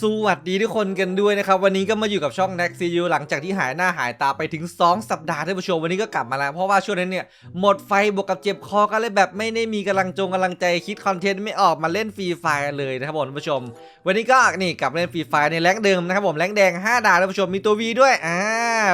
สวัสดีทุกคนกันด้วยนะครับ วันนี้ก็มาอยู่กับช่อง n e x c u หลังจากที่หายหน้าหายตาไปถึง 2 สัปดาห์ท่านผู้ชมวันนี้ก็กลับมาแล้ว เพราะว่าช่วงนั้นเนี่ย หมดไฟบวกกับเจ็บคอก็เลยแบบไม่ได้มีกำลังจงกำลังใจคิดคอนเทนต์ไม่ออกมาเล่นฟรีไฟเลยนะครับผมท่านผู้ชม วันนี้ก็นี่กลับมาเล่นฟรีไฟในแรงเดิมนะครับผมแรงแดง 5 ดาวท่านผู้ชมมีตัววีด้วยอ่า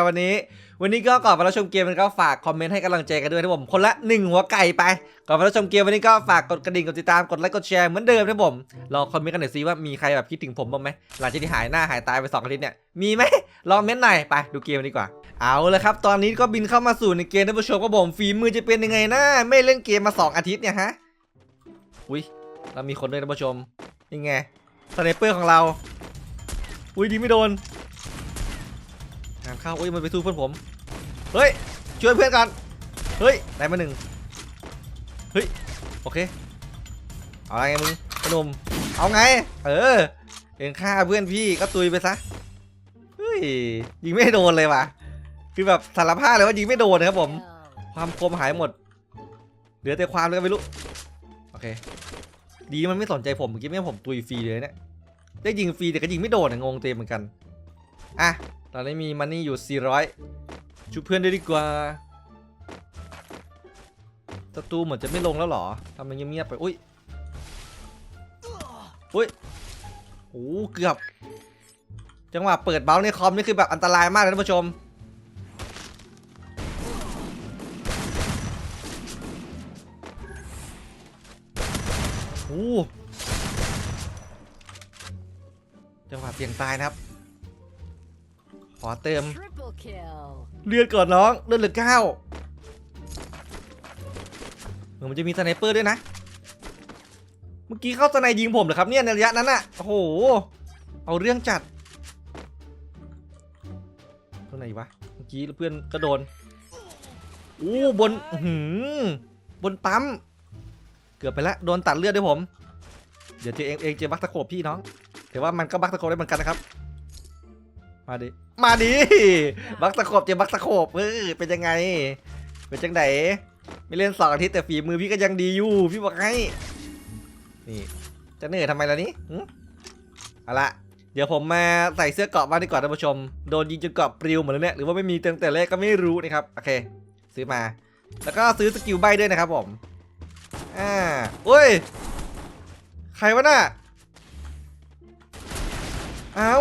วันนี้ วันนี้ก็ก่อนไปรับชมเกมมันก็ฝากคอมเมนต์ให้กำลังใจกันด้วยนะผม คนละ 1 หัวไก่ไป ก่อนไปรับชมเกมวันนี้ก็ฝากกดกระดิ่งกดติดตามกดไลค์กดแชร์เหมือนเดิมนะผมลองคอมเมนต์กันหน่อยซิว่ามีใครแบบคิดถึงผมบ้างไหมหลังจากที่หายหน้าหายตายไป2อาทิตย์เนี่ยมีไหมลองเม้นต์หน่อยไปดูเกมดีกว่าเอาละครับ ตอนนี้ก็บินเข้ามาสู่ในเกมท่านผู้ชมก็ผมฝีมือจะเป็นยังไงนะไม่เล่นเกมมา 2 อาทิตย์เนี่ยฮะอุ้ยเรามีคนด้วยท่านผู้ชมนี่ไงสไนเปอร์ของเราอุ้ยดีไม่โดน งานเข้าอุ้ยมันไปสู้เพื่อนผม เฮ้ย ช่วยเพื่อนกัน เฮ้ย ได้มาหนึ่งเฮ้ย โอเค เอาไงมึงพนมเอาไง เออ เองฆ่าเพื่อนพี่ก็ตุยไปซะ เฮ้ย ยิงไม่โดนเลยว่ะ คือแบบสารภาพเลยว่ายิงไม่โดนนะครับผม ความคมหายหมด เหลือแต่ความเลยก็ไม่รู้ โอเค ดีมันไม่สนใจผมเมื่อกี้ไม่ผมตุยฟรีเลยเนี่ย ได้ยิงฟรีแต่ก็ยิงไม่โดนอะงงเต็มเหมือนกัน อะ อนนี้มีมันนี่อยู่ 400ชุบเพื่อนได้ดีกว่าศัตรูเหมือนจะไม่ลงแล้วหรอทำมันเงียบๆไป อุ้ย อุ้ยโอ้เกือบ จังหวะเปิดเบลในคอมนี่คือแบบอันตรายมากเลยท่านผู้ชม โอ้จังหวะเสี่ยงตายนะครับ ขอเติม Triple kill. เลือดก่อนน้องเลือดเหลือเก้าเหมือนมันจะมีสไนเปอร์ด้วยนะ เมื่อกี้เข้าสไนยิงผมเหรอครับเนี่ยในระยะนั้นอะโอ้โห เอาเรื่องจัดตรงไหนวะ เมื่อกี้เพื่อนก็โดนอู้บนอื้อหือบนปั๊ม เกือบไปแล้วโดนตัดเลือดด้วยผม เดี๋ยวเจอเองเองเจอบักตะโขบพี่น้องแต่ว่ามันก็บักตะโขบได้เหมือนกันนะครับ มาดิ มาดิ บักตะโขบเจอบักตะโขบเออเป็นยังไง เป็นจังไดไม่เล่นสองอาทิตย์แต่ฝีมือพี่ก็ยังดีอยู่ พี่บอกให้ นี่ จะเหนื่อยทำไมล่ะนี่เอาละเดี๋ยวผมมาใส่เสื้อเกราะบ้างดีกว่าท่านผู้ชม โดนยิงจนเกราะปลิวหมดแล้วเนี่ย หรือว่าไม่มีตั้งแต่แรกก็ไม่รู้นะครับ โอเค ซื้อมา แล้วก็ซื้อสกิลใบด้วยนะครับผม อ่าโอ้ย ใครวะน่ะ เอา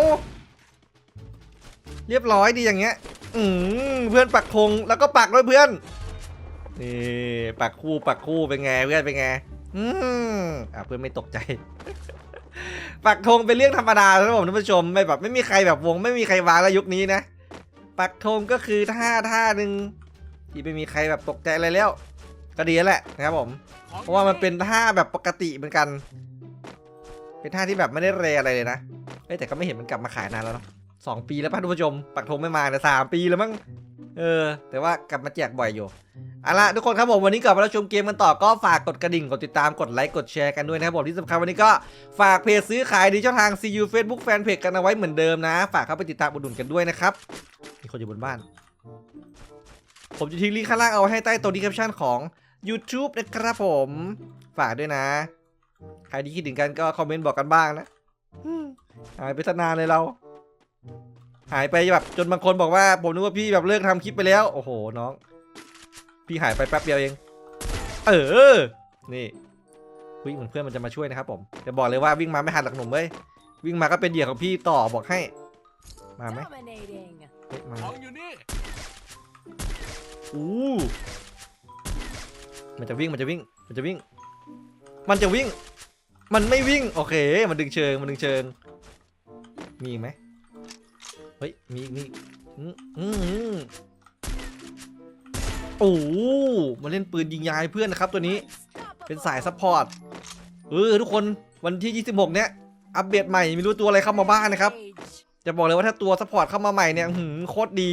เรียบร้อยดีอย่างเงี้ย อืมเพื่อนปักธงแล้วก็ปักด้วยเพื่อนนี่ปักคู่ปักคู่เป็นไงเพื่อนเป็นไง อืมอะเพื่อนไม่ตกใจ ปักธงเป็นเรื่องธรรมดาครับผมท่านผู้ชมไม่แบบไม่มีใครแบบวง ไม่มีใครวางแล้วยุคนี้นะ ปักธงก็คือท่าท่าหนึ่งที่ไม่มีใครแบบตกใจอะไรแล้ว ก็ดีแล้วแหละนะครับผม เพราะว่ามันเป็นท่าแบบปกติเหมือนกัน เป็นท่าที่แบบไม่ได้เรอะไรเลยนะเอ้แต่ก็ไม่เห็นมันกลับมาขายนานแล้วเนาะ สองปีแล้วป่ะท่านผู้ชม ปักธงไม่มาแต่สามปีแล้วมั้ง เออ แต่ว่ากลับมาแจกบ่อยอยู่เอาละทุกคนครับผมวันนี้กลับมารับชมเกมกันต่อก็ฝากกดกระดิ่ง กดติดตามกดไลค์กดแชร์กันด้วยนะครับผมที่สำคัญวันนี้ก็ฝากเพจซื้อขายดีช่องทาง CU Facebook Fanpage กันเอาไว้เหมือนเดิมนะ ฝากเข้าไปติดตามอุดหนุนกันด้วยนะครับมีคนอยู่บนบ้าน ผมจะทิ้งลิงก์ข้างล่างเอาไว้ให้ใต้ตัวดีแคปชั่นของ YouTube นะครับผม ฝากด้วยนะ ใครที่คิดถึงกันก็คอมเมนต์บอกกันบ้างนะอืมหายไปตั้งนานเลยเรา หายไปแบบจนบางคนบอกว่า ผมนึกว่าพี่แบบเลิกทำคลิปไปแล้ว โอ้โหน้อง พี่หายไปแป๊บเดียวเอง เออ นี่วิ่งเหมือนเพื่อนมันจะมาช่วยนะครับผมแต่บอกเลยว่าวิ่งมาไม่หันหลักหนุ่มเว้ยวิ่งมาก็เป็นเหยื่อของพี่ต่อบอกให้ มาไหม Dominating. เฮ้ยมาของอยู่นี่อู้มันจะวิ่งมันจะวิ่ง มันจะวิ่ง มันจะวิ่ง มันไม่วิ่ง โอเค มันดึงเชิง มันดึงเชิง มีอีกไหม เฮ้ย มีอีกมีอืมอืมโอ้มาเล่นปืนยิงยายเพื่อนนะครับตัวนี้ เป็นสายซัพพอร์ต เออทุกคนวันที่ 26 เนี้ย อัปเดตใหม่ไม่รู้ตัวอะไรเข้ามาบ้างนะครับ จะบอกเลยว่าถ้าตัวซัพพอร์ตเข้ามาใหม่เนี่ยหืมโคตรดี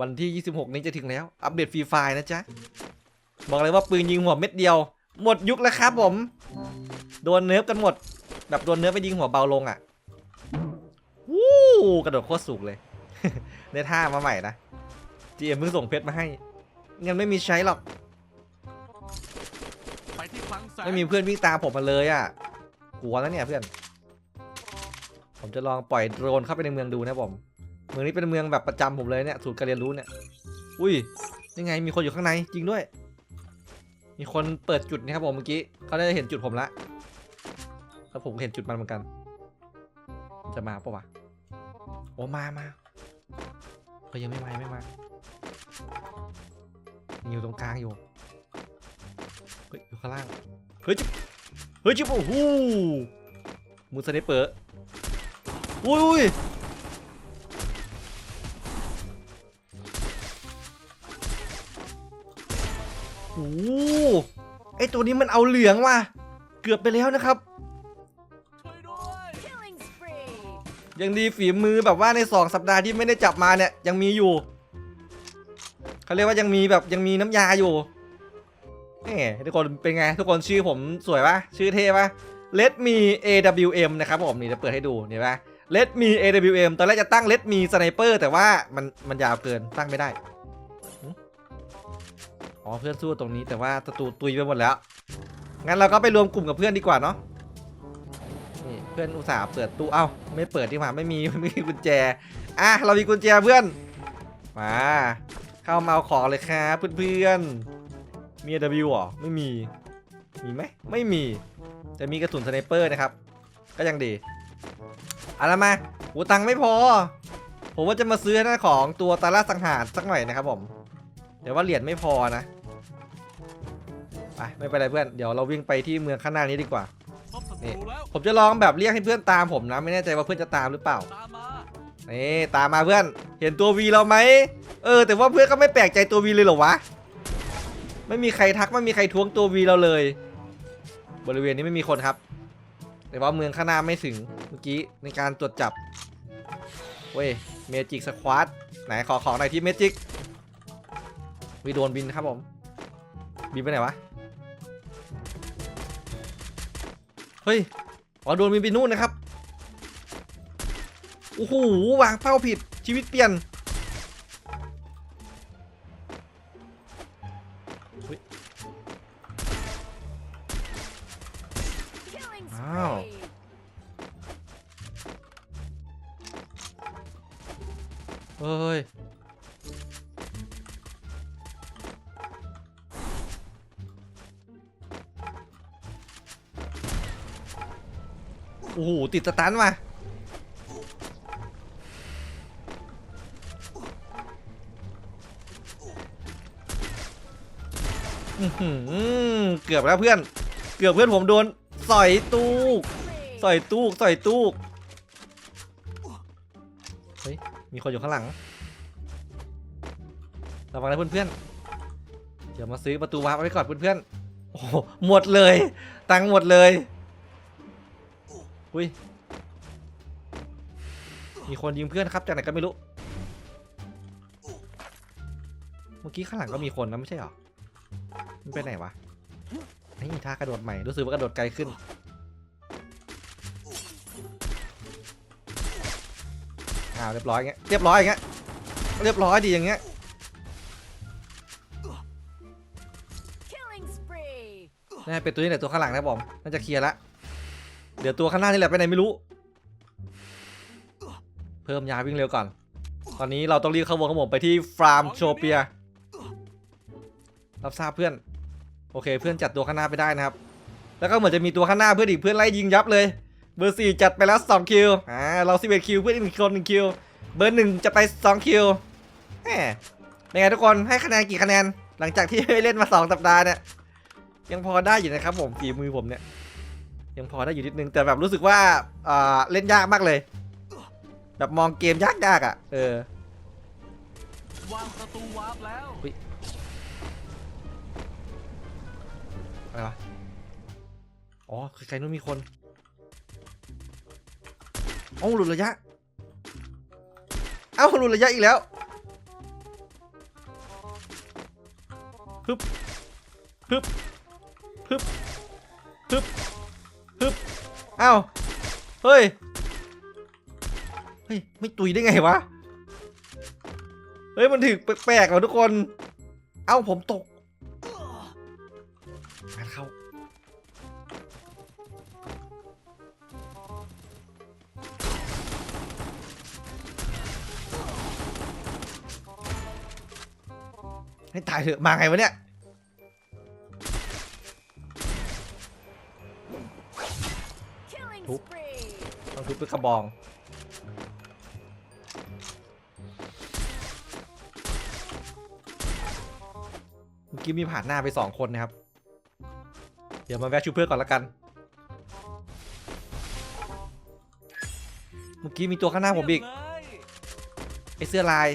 วันที่ 26 นี้จะถึงแล้ว อัปเดตฟรีไฟล์นะจ๊ะ บอกเลยว่าปืนยิงหัวเม็ดเดียว หมดยุคแล้วครับผม โดนเนิร์ฟกันหมด แบบโดนเนิร์ฟไปยิงหัวเบาลงอะ กระโดดโคตรสูงเลย ได้ท่ามาใหม่นะ GM เอเพิ่งส่งเพชรมาให้ เงั้นไม่มีใช้หรอก ไปที่คลังแสงไม่มีเพื่อนวิ่งตามผมมาเลยอะ กลัวแล้วเนี่ยเพื่อน ผมจะลองปล่อยโดรนเข้าไปในเมืองดูนะผม เมืองนี้เป็นเมืองแบบประจำผมเลยเนี่ยสูตรการเรียนรู้เนี่ย อุ้ยนี่ไงมีคนอยู่ข้างในจริงด้วย มีคนเปิดจุดนะครับผมเมื่อกี้เขาได้เห็นจุดผมละแล้วผมก็เห็นจุดมันเหมือนกัน จะมาปะวะ โอ้มามาเฮ้ยยังไม่มาไม่มาอยู่ตรงกลางอยู่เฮ้ยอยู่ข้างล่างเฮ้ยจิ๊บเฮ้ยจิ๊บโอ้โหมือสไนเปอร์อุ้ยอุ้ยโอ้โหไอตัวนี้มันเอาเหลืองว่ะเกือบไปแล้วนะครับ ยังดีฝีมือแบบว่าใน 2 สัปดาห์ที่ไม่ได้จับมาเนี่ยยังมีอยู่เขาเรียกว่ายังมีแบบยังมีน้ำยาอยู่นี่ทุกคนเป็นไง ทุกคนชื่อผมสวยปะชื่อเท่ปะ Let me AWM นะครับผมนี่จะเปิดให้ดูเห็นปะ Let me AWM ตอนแรกจะตั้ง Let me Sniper แต่ว่ามันมันยาวเกินตั้งไม่ได้อ๋อเพื่อนสู้ตรงนี้แต่ว่าศัตรูตุยไปหมดแล้วงั้นเราก็ไปรวมกลุ่มกับเพื่อนดีกว่าเนาะ พื่อนอุตส่าห์เปิดตู้เอ้าไม่เปิดดีกว่าไม่มีไม่มีกุญแจอะเรามีกุญแจเพื่อนมาเข้ามาเอาของเลยครับเพื่อนๆมี AW เหรอไม่มีมีไหมไม่มีแต่มีกระสุนสไนเปอร์นะครับ ก็ยังดีเอาละมาหูตังค์ไม่พอ ผมว่าจะมาซื้อหน้าของตัวตาล่าสังหารสักหน่อยนะครับผมเดี๋ยวว่าเหรียญไม่พอนะไปไม่เป็นไรเพื่อน เดี๋ยวเราวิ่งไปที่เมืองข้างหน้านี้ดีกว่า พบศัตรูแล้วผมจะลองแบบเรียกให้เพื่อนตามผมนะ ไม่แน่ใจว่าเพื่อนจะตามหรือเปล่าตามมานี่ตามมาเพื่อน เห็นตัววีเราไหมเออ แต่ว่าเพื่อนก็ไม่แปลกใจตัววีเลยเหรอวะไม่มีใครทักไม่มีใครท้วงตัววีเราเลย บริเวณนี้ไม่มีคนครับ แต่ว่าเมืองข้างหน้าไม่ถึงเมื่อกี้ในการตรวจจับเว้ยเมจิกสควอตไหนขอของหน่อยที่เมจิกวีโดนบินครับผมบินไปไหนวะ เฮ้ยอ๋อโดนบินไปนู่นนะครับโอ้โหวางเป้าผิดชีวิตเปลี่ยน Killing Wow. spree. เฮ้ย โอ้โหติดสตันว่ะอื้อหือเกือบแล้วเพื่อน เกือบเพื่อนผมโดนสอยตู้ Spree. ใส่ตู้ใส่ตู้เฮ้ย มีคนอยู่ข้างหลัง ระวังนะเพื่อนๆ เดี๋ยวมาซื้อประตูวาร์ปไว้ก่อนเพื่อนๆ โอ้โหหมดเลย ตังค์หมดเลย อุ้ย มีคนยิงเพื่อนครับจากไหนก็ไม่รู้ เมื่อกี้ข้างหลังก็มีคนนะไม่ใช่เหรอ มันไปไหนวะนี่ท่ากระโดดใหม่ รู้สึกว่ากระโดดไกลขึ้น อ้าวเรียบร้อยอย่างเงี้ย เรียบร้อยอย่างเงี้ย เรียบร้อยดีอย่างเงี้ย Killing spree. นี่เป็นตัวนี้แหละตัวข้างหลังนะครับผมน่าจะเคลียร์ละ เดี๋ยวตัวข้างหน้านี่แหละไปไหนไม่รู้ เพิ่มยาวิ่งเร็วก่อน ตอนนี้เราต้องรีบเข้าวงของผมไปที่ฟาร์มโชเปีย รับทราบเพื่อน โอเค เพื่อนจัดตัวข้างหน้าไปได้นะครับ แล้วก็เหมือนจะมีตัวข้างหน้าเพื่อนอีกเพื่อนไล่ยิงยับเลย เบอร์สี่จัดไปแล้ว2คิว อ่า เรา11คิวเพื่อนอีกคนหนึ่งคิว เบอร์หนึ่งจะไป2คิวแหมเป็นไงทุกคนให้คะแนนกี่คะแนน หลังจากที่เล่นมา2สัปดาห์เนี่ยยังพอได้อยู่นะครับผมฝีมือผมเนี่ย ยังพอได้อยู่นิดนึงแต่แบบรู้สึกว่าอ่าเล่นยากมากเลย แบบมองเกมยากๆอะ เออวางประตูวาร์ปแล้วอะไรวะอ๋อใครๆนู้นมีคนเอ้าหลุดระยะ เอ้าหลุดระยะอีกแล้วฮึบฮึบฮึบฮึบฮึบเอ้าวเฮ้ยเฮ้ยไม่ตุยได้ไงวะเฮ้ยมันถึกแปลกๆว่ะทุกคน เอ้าผมตกงานเขาให้ตายเถอะมาไงวะเนี่ย Killing Oop. spree. ต้องทุบด้วยกระบอง เมื่อกี้มีผ่านหน้าไปสองคนนะครับ เดี๋ยวมาแวะชูเพื่อนก่อนละกัน เมื่อกี้มีตัวข้างหน้าผมอีกไอเสื้อลาย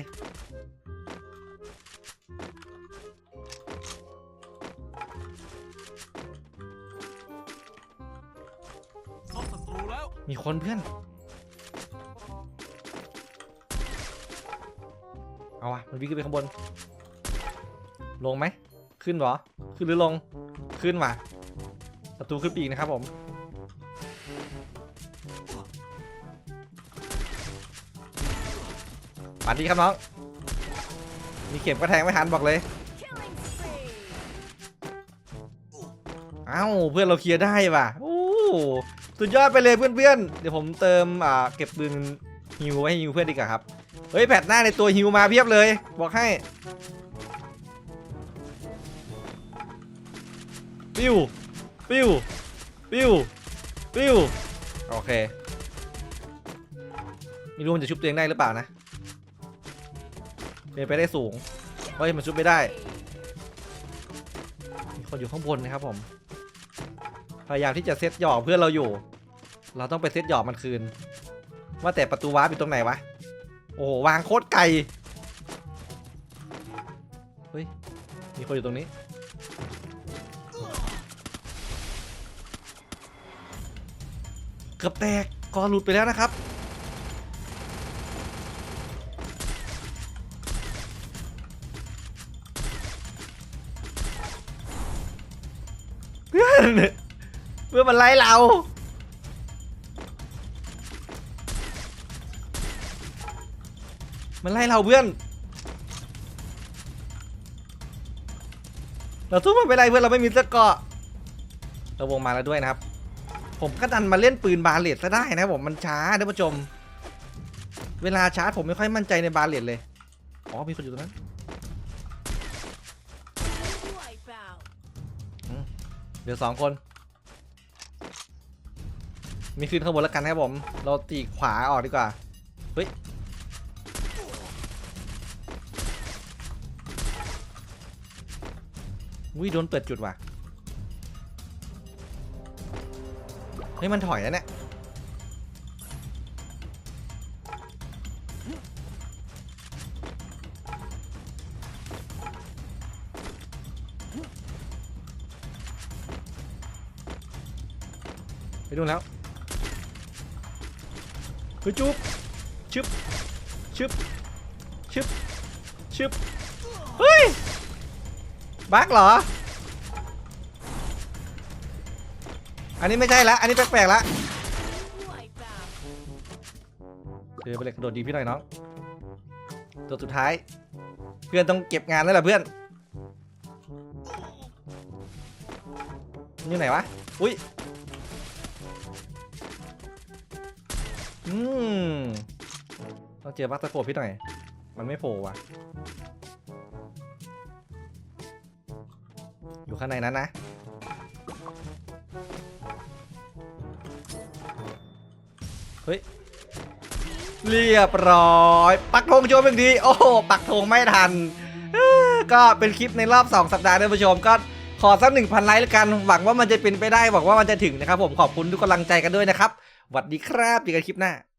มีคนเพื่อน เอาวะมันวิ่งขึ้นไปข้างบน ลงไหม ขึ้นหรอ ขึ้นหรือลง ขึ้นว่ะ ประตูขึ้นปีกนะครับผม ปัดดีครับน้อง มีเข็มก็แทงไม่ทันบอกเลย เอ้าเพื่อนเราเคลียร์ได้ว่ะ โอ้ สุดยอดไปเลยเพื่อนๆ เดี๋ยวผมเติมอ่าเก็บปืนฮิวไว้ให้ฮิวเพื่อนดีกว่าครับ เฮ้ยแผดหน้าในตัวฮิวมาเพียบเลย บอกให้ปิ้วปิ้วปิ้วปิ้วโอเคไม่รู้มันจะชุบตัวเองได้หรือเปล่านะเป็นไปได้สูงเฮ้ยมันชุบไม่ได้มีคนอยู่ข้างบนนะครับผม พยายามที่จะเซตหยอกเพื่อนเราอยู่ เราต้องไปเซตหยอกมันคืน ว่าแต่ประตูวาร์ปอยู่ตรงไหนวะ โอ้วางโคตรไกล เฮ้ย มีคนอยู่ตรงนี้ เกือบแตกกอหลุดไปแล้วนะครับ เพื่อนเพื่อนมันไล่เรา มันไล่เราเพื่อน เราสู้มันไม่ได้เพื่อนเราไม่มีเสื้อเกราะเราวงมาแล้วด้วยนะครับ ผมก็ดันมาเล่นปืนบาเลตซะได้นะครับผมมันช้าท่านผู้ชม เวลาชาร์จผมไม่ค่อยมั่นใจในบาเลตเลย อ๋อมีคนอยู่ตรงนั้น Wipe out. เหลือสองคน มีขึ้นข้างบนแล้วกันครับผม เราตีขวาออกดีกว่า เฮ้ย อุ้ยโดนเปิดจุดว่ะ เฮ้ย มันถอยแล้วเนี่ย ไปดูนแล้ว ไปจุ๊บชึบชึบชึบชึบเฮ้ยบักเหรอ อันนี้ไม่ใช่ละ อันนี้แปลกๆละเจอไปเลยกระโดดดีพี่หน่อยน้อง ตัวสุดท้าย เพื่อนต้องเก็บงานแล้วแหละเพื่อน นี่ไหนวะ อุ้ย อืมต้องเจอบักตะโขบพี่หน่อย มันไม่โผล่ว่ะ อยู่ข้างในนั้นนะ เฮ้ย เรียบร้อย ปักธงโชว์เป็นทีโอ้โห ปักธงไม่ทัน ก็เป็นคลิปในรอบ 2 สัปดาห์ท่านผู้ชมก็ ขอสักหนึ่งพันไลค์แล้วกัน หวังว่ามันจะเป็นไปได้หวังว่ามันจะถึงนะครับผมขอบคุณทุกกำลังใจกันด้วยนะครับสวัสดีครับเจอกันคลิปหน้า